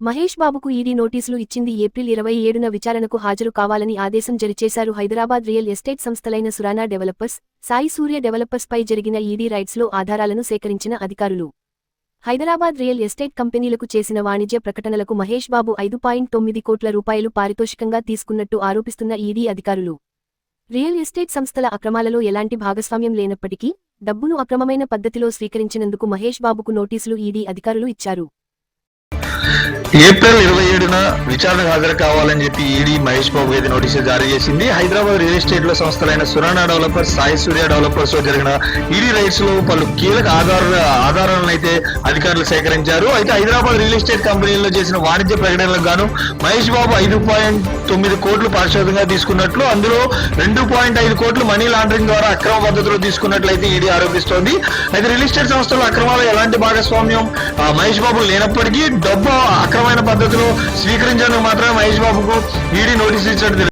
మహేష్ బాబుకు ఈడీ నోటీసులు ఇచ్చింది ఏప్రిల్ ఇరవై ఏడున విచారణకు హాజరు కావాలని ఆదేశం జరిచేశారు హైదరాబాద్ రియల్ ఎస్టేట్ సంస్థలైన సురానా డెవలపర్స్ సాయి సూర్య డెవలపర్స్ పై జరిగిన ఈడీ రైట్స్లో ఆధారాలను సేకరించిన అధికారులు. హైదరాబాద్ రియల్ ఎస్టేట్ కంపెనీలకు చేసిన వాణిజ్య ప్రకటనలకు మహేష్ బాబు ఐదు పాయింట్ తొమ్మిది కోట్ల రూపాయలు పారితోషికంగా తీసుకున్నట్టు ఆరోపిస్తున్న ఈడీ అధికారులు. రియల్ ఎస్టేట్ సంస్థల అక్రమాలలో ఎలాంటి భాగస్వామ్యం లేనప్పటికీ డబ్బును అక్రమమైన పద్ధతిలో స్వీకరించినందుకు మహేష్ బాబుకు నోటీసులు ఈడీ అధికారులు ఇచ్చారు. ఏప్రిల్ ఇరవై ఏడున విచారణకు హాజరు కావాలని చెప్పి ఈడీ మహేష్ బాబు అయితే నోటీసులు జారీ చేసింది. హైదరాబాద్ రియల్ ఎస్టేట్లో సంస్థలైన సురానా డెవలపర్స్ సాయి సూర్య డెవలపర్స్లో జరిగిన ఈడీ రైట్స్లో పలు కీలక ఆధార ఆధారాలను అయితే అధికారులు సేకరించారు. అయితే హైదరాబాద్ రియల్ ఎస్టేట్ కంపెనీలో చేసిన వాణిజ్య ప్రకటనలకు గాను మహేష్ బాబు ఐదు పాయింట్ తొమ్మిది కోట్లు పారిశోధంగా తీసుకున్నట్లు అందులో రెండు పాయింట్ ఐదు కోట్లు మనీ లాండరింగ్ ద్వారా అక్రమ పద్ధతిలో తీసుకున్నట్లయితే ఈడీ ఆరోపిస్తోంది. అయితే రియల్ ఎస్టేట్ సంస్థల అక్రమాలు ఎలాంటి భాగస్వామ్యం మహేష్ బాబు లేనప్పటికీ డబ్బు అక్రమైన పద్ధతిలో స్వీకరించడానికి మాత్రం మహేష్ బాబుకు ఈడీ నోటీసు ఇచ్చినట్టు